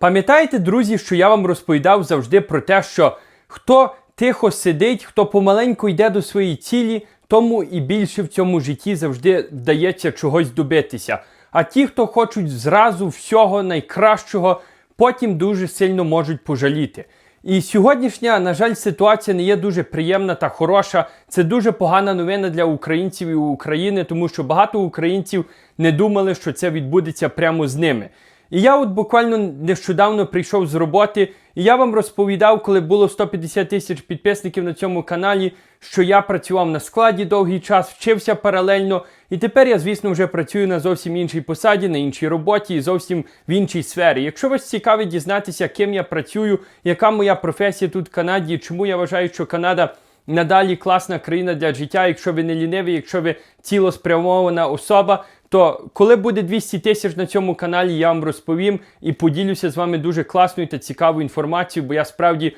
Пам'ятаєте, друзі, що я вам розповідав завжди про те, що хто тихо сидить, хто помаленьку йде до своєї цілі, тому і більше в цьому житті завжди вдається чогось добитися. А ті, хто хочуть зразу всього найкращого, потім дуже сильно можуть пожаліти. І сьогоднішня, на жаль, ситуація не є дуже приємна та хороша. Це дуже погана новина для українців і України, тому що багато українців не думали, що це відбудеться прямо з ними. І я от буквально нещодавно прийшов з роботи, і я вам розповідав, коли було 150 тисяч підписників на цьому каналі, що я працював на складі довгий час, вчився паралельно. І тепер я, звісно, вже працюю на зовсім іншій посаді, на іншій роботі і зовсім в іншій сфері. Якщо вас цікавить дізнатися, ким я працюю, яка моя професія тут в Канаді, чому я вважаю, що Канада надалі класна країна для життя, якщо ви не ліниві, якщо ви цілеспрямована особа, то коли буде 200 тисяч на цьому каналі, я вам розповім і поділюся з вами дуже класною та цікавою інформацією, бо я справді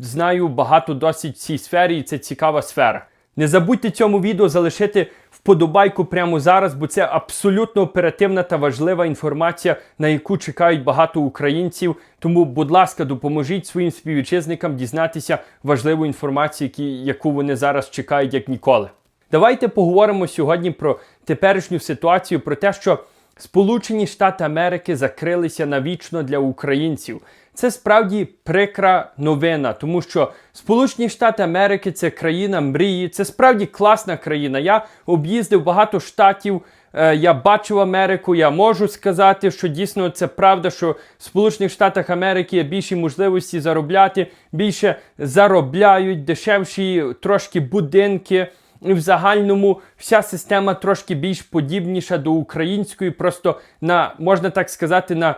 знаю багато досить в цій сфері, і це цікава сфера. Не забудьте цьому відео залишити вподобайку прямо зараз, бо це абсолютно оперативна та важлива інформація, на яку чекають багато українців. Тому, будь ласка, допоможіть своїм співвітчизникам дізнатися важливу інформацію, яку вони зараз чекають як ніколи. Давайте поговоримо сьогодні про теперішню ситуацію, про те, що Сполучені Штати Америки закрилися навічно для українців. Це справді прикра новина, тому що Сполучені Штати Америки це країна мрії, це справді класна країна. Я об'їздив багато штатів. е, Я бачив Америку, я можу сказати, що дійсно це правда, що в Сполучених Штатах Америки є більші можливості заробляти, більше заробляють, дешевші трошки будинки. І в загальному вся система трошки більш подібніша до української, просто на можна так сказати, на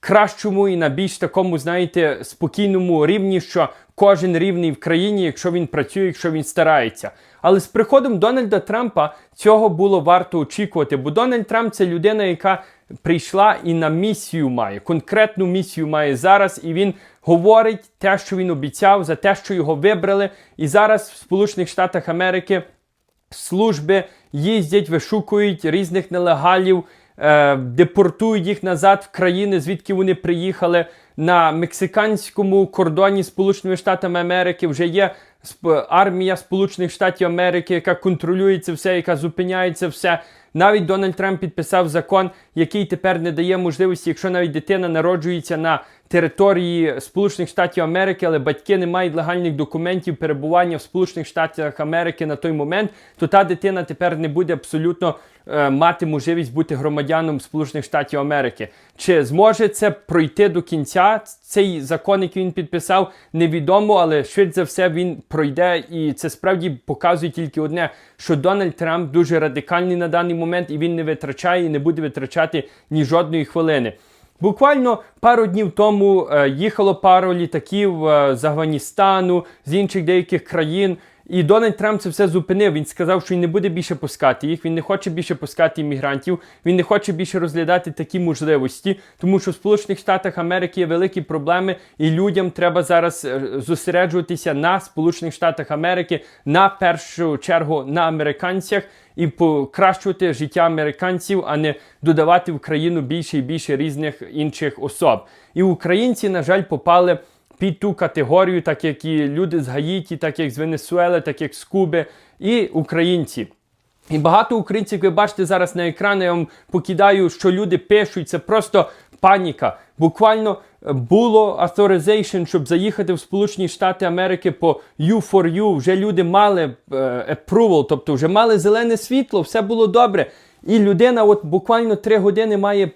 кращому і на більш такому, знаєте, спокійному рівні, що кожен рівний в країні, якщо він працює, якщо він старається. Але з приходом Дональда Трампа цього було варто очікувати, бо Дональд Трамп це людина, яка прийшла і на місію має, конкретну місію має зараз, і він говорить те, що він обіцяв, за те, що його вибрали. І зараз в Сполучених Штатах Америки служби їздять, вишукують різних нелегалів, е, депортують їх назад в країни, звідки вони приїхали. На мексиканському кордоні Сполученими Штатами Америки вже є армія Сполучених Штатів Америки, яка контролює це все, яка зупиняє це все. Навіть Дональд Трамп підписав закон, який тепер не дає можливості, якщо навіть дитина народжується на території Сполучених Штатів Америки, але батьки не мають легальних документів перебування в Сполучених Штатах Америки на той момент, то та дитина тепер не буде абсолютно е, мати можливість бути громадяном Сполучених Штатів Америки. Чи зможе це пройти до кінця? Цей закон, який він підписав, невідомо, але швидше за все він пройде, і це справді показує тільки одне, що Дональд Трамп дуже радикальний на даний момент, і він не витрачає і не буде витрачати ні жодної хвилини. Буквально пару днів тому е, їхало пару літаків е, з Афганістану, з інших деяких країн. І Дональд Трамп це все зупинив. Він сказав, що він не буде більше пускати їх. Він не хоче більше пускати іммігрантів. Він не хоче більше розглядати такі можливості, тому що в Сполучених Штатах Америки є великі проблеми, і людям треба зараз е, зосереджуватися на Сполучених Штатах Америки, на першу чергу на американцях і покращувати життя американців, а не додавати в країну більше і більше різних інших особ. І українці, на жаль, попали під ту категорію, так як і люди з Гаїті, так як з Венесуели, так як з Куби, і українці. І багато українців, ви бачите зараз на екрані, я вам покидаю, що люди пишуть, це просто паніка. Буквально е, було authorization, щоб заїхати в Сполучені Штати Америки по U4U. Вже люди мали е, approval, тобто вже мали зелене світло, все було добре. І людина, от буквально три години має е,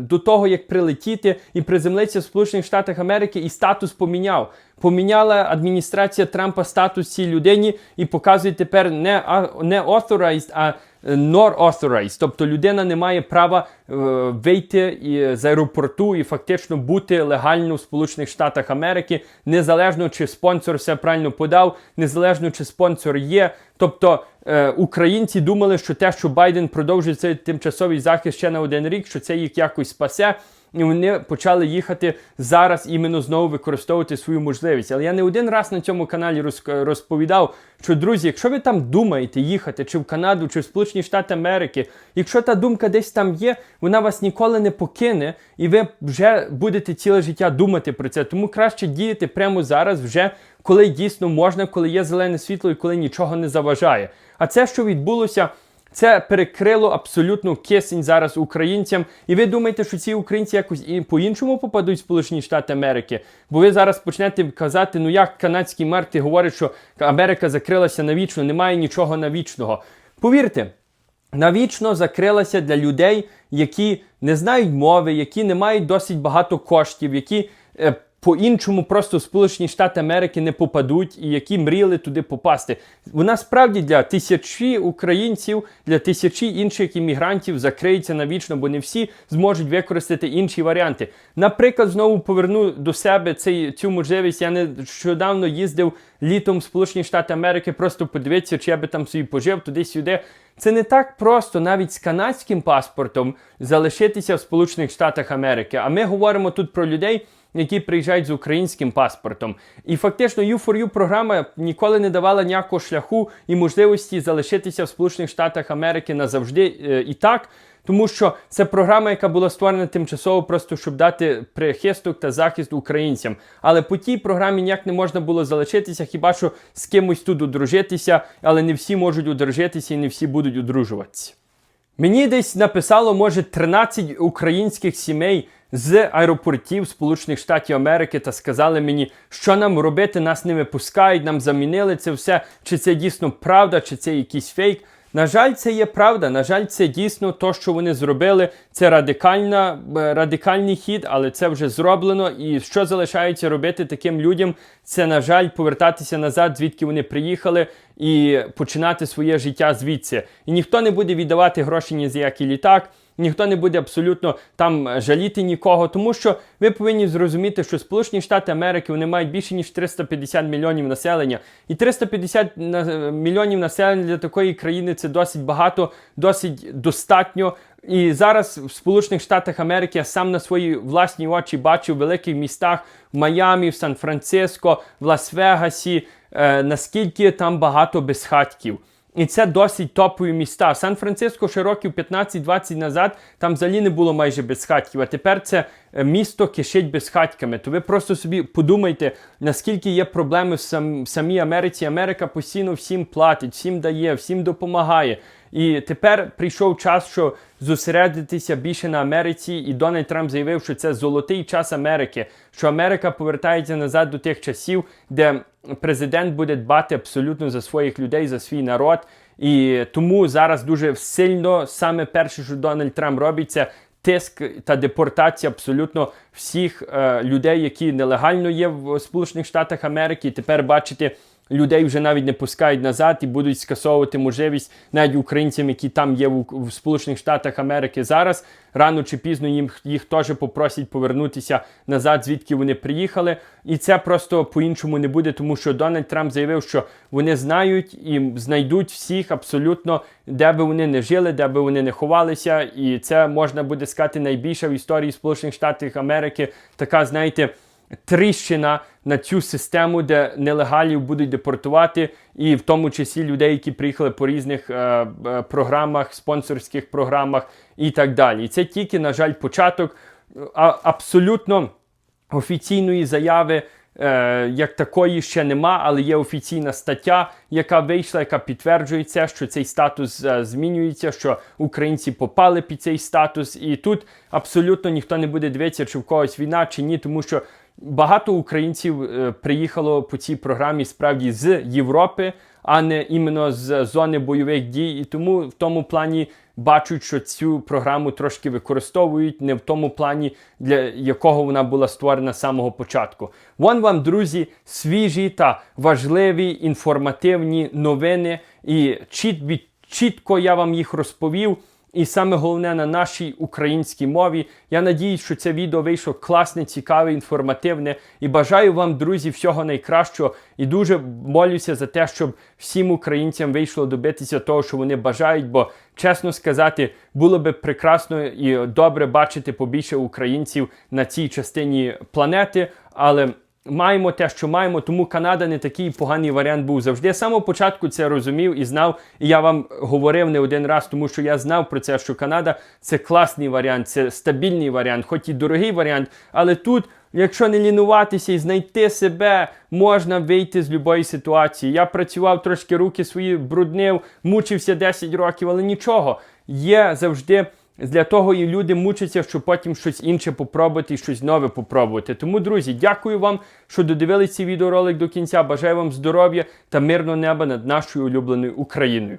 до того, як прилетіти і приземлитися в Сполучених Штатах Америки, і статус поміняв. Поміняла адміністрація Трампа статус цій людині і показує тепер не, не authorized, а nor authorized. Тобто людина не має права е, вийти і, з аеропорту і фактично бути легально в Сполучених Штатах Америки, незалежно чи спонсор все правильно подав, незалежно чи спонсор є. Тобто е, українці думали, що те, що Байден продовжує цей тимчасовий захист ще на один рік, що це їх якось спасе. І вони почали їхати зараз іменно знову використовувати свою можливість. Але я не один раз на цьому каналі роз- розповідав, що друзі, якщо ви там думаєте їхати чи в Канаду, чи в Сполучені Штати Америки, якщо та думка десь там є, вона вас ніколи не покине, і ви вже будете ціле життя думати про це. Тому краще діяти прямо зараз, вже коли дійсно можна, коли є зелене світло і коли нічого не заважає. А це, що відбулося. Це перекрило абсолютно кисень зараз українцям. І ви думаєте, що ці українці якось і по-іншому попадуть в Сполучені Штати Америки? Бо ви зараз почнете казати, ну як канадський мер ти говорить, що Америка закрилася навічно, немає нічого навічного. Повірте, навічно закрилася для людей, які не знають мови, які не мають досить багато коштів, які е, по-іншому просто Сполучені Штати Америки не попадуть і які мріяли туди попасти. Вона справді для тисячі українців, для тисячі інших іммігрантів закриється навічно, бо не всі зможуть використати інші варіанти. Наприклад, знову поверну до себе цей, цю можливість. Я нещодавно їздив літом в Сполучені Штати Америки, просто подивитися, чи я би там собі пожив туди-сюди. Це не так просто навіть з канадським паспортом залишитися в Сполучених Штатах Америки. А ми говоримо тут про людей, які приїжджають з українським паспортом. І фактично U4U програма ніколи не давала ніякого шляху і можливості залишитися в Сполучених Штатах Америки назавжди е, і так. Тому що це програма, яка була створена тимчасово, просто щоб дати прихисток та захист українцям. Але по тій програмі ніяк не можна було залишитися, хіба що з кимось тут одружитися, але не всі можуть одружитися і не всі будуть одружуватися. Мені десь написало, може, 13 українських сімей з аеропортів Сполучених Штатів Америки та сказали мені, що нам робити, нас не випускають, нам замінили це все, чи це дійсно правда, чи це якийсь фейк. На жаль, це є правда. На жаль, це дійсно то, що вони зробили. Це радикальна, е, радикальний хід, але це вже зроблено. І що залишається робити таким людям? Це, на жаль, повертатися назад, звідки вони приїхали, і починати своє життя звідси. І ніхто не буде віддавати гроші ні за який літак. Ніхто не буде абсолютно там е, жаліти нікого, тому що ви повинні зрозуміти, що Сполучені Штати Америки вони мають більше ніж 350 мільйонів населення, і 350 на- мільйонів населення для такої країни це досить багато, досить достатньо. І зараз в Сполучених Штатах Америки я сам на свої власні очі бачу в великих містах в Майамі, в Сан-Франциско, в Лас-Вегасі, е, наскільки там багато безхатьків. І це досить топові міста. Сан-Франциско ще років 15-20 назад там взагалі не було майже безхатьків, а тепер це е, місто кишить безхатьками. То ви просто собі подумайте, наскільки є проблеми в, сам, в самій Америці. Америка постійно всім платить, всім дає, всім допомагає. І тепер прийшов час, що зосередитися більше на Америці, і Дональд Трамп заявив, що це золотий час Америки, що Америка повертається назад до тих часів, де президент буде дбати абсолютно за своїх людей, за свій народ. І тому зараз дуже сильно саме перше, що Дональд Трамп робить, це тиск та депортація абсолютно всіх е, людей, які нелегально є в Сполучених Штатах Америки. Тепер бачите. Людей вже навіть не пускають назад і будуть скасовувати можливість навіть українцям, які там є в, Сполучених Штатах Америки зараз. Рано чи пізно їм їх теж попросять повернутися назад, звідки вони приїхали. І це просто по-іншому не буде, тому що Дональд Трамп заявив, що вони знають і знайдуть всіх абсолютно, де би вони не жили, де би вони не ховалися. І це можна буде сказати найбільша в історії Сполучених Штатів Америки. Така, знаєте тріщина на цю систему, де нелегалів будуть депортувати, і в тому числі людей, які приїхали по різних е, е, програмах, спонсорських програмах і так далі. І це тільки, на жаль, початок абсолютно офіційної заяви. Е, як такої ще нема, але є офіційна стаття, яка вийшла, яка підтверджує це, що цей статус е, змінюється, що українці попали під цей статус, і тут абсолютно ніхто не буде дивитися, чи в когось війна, чи ні, тому що багато українців е, приїхало по цій програмі справді з Європи, а не іменно з зони бойових дій. І тому в тому плані бачать, що цю програму трошки використовують, не в тому плані, для якого вона була створена з самого початку. Вон вам, друзі, свіжі та важливі інформативні новини, і чіт чітко я вам їх розповів. І саме головне на нашій українській мові. Я надіюсь, що це відео вийшло класне, цікаве, інформативне. І бажаю вам, друзі, всього найкращого. І дуже молюся за те, щоб всім українцям вийшло добитися того, що вони бажають. Бо, чесно сказати, було би прекрасно і добре бачити побільше українців на цій частині планети. Але маємо те, що маємо, тому Канада не такий поганий варіант був завжди. Я з самого початку це розумів і знав. І я вам говорив не один раз, тому що я знав про це, що Канада це класний варіант, це стабільний варіант, хоч і дорогий варіант, але тут. Якщо не лінуватися і знайти себе, можна вийти з будь-якої ситуації. Я працював трошки руки свої бруднив, мучився 10 років, але нічого. Є завжди для того і люди мучаться, щоб потім щось інше попробувати і щось нове попробувати. Тому, друзі, дякую вам, що додивились цей відеоролик до кінця. Бажаю вам здоров'я та мирного неба над нашою улюбленою Україною.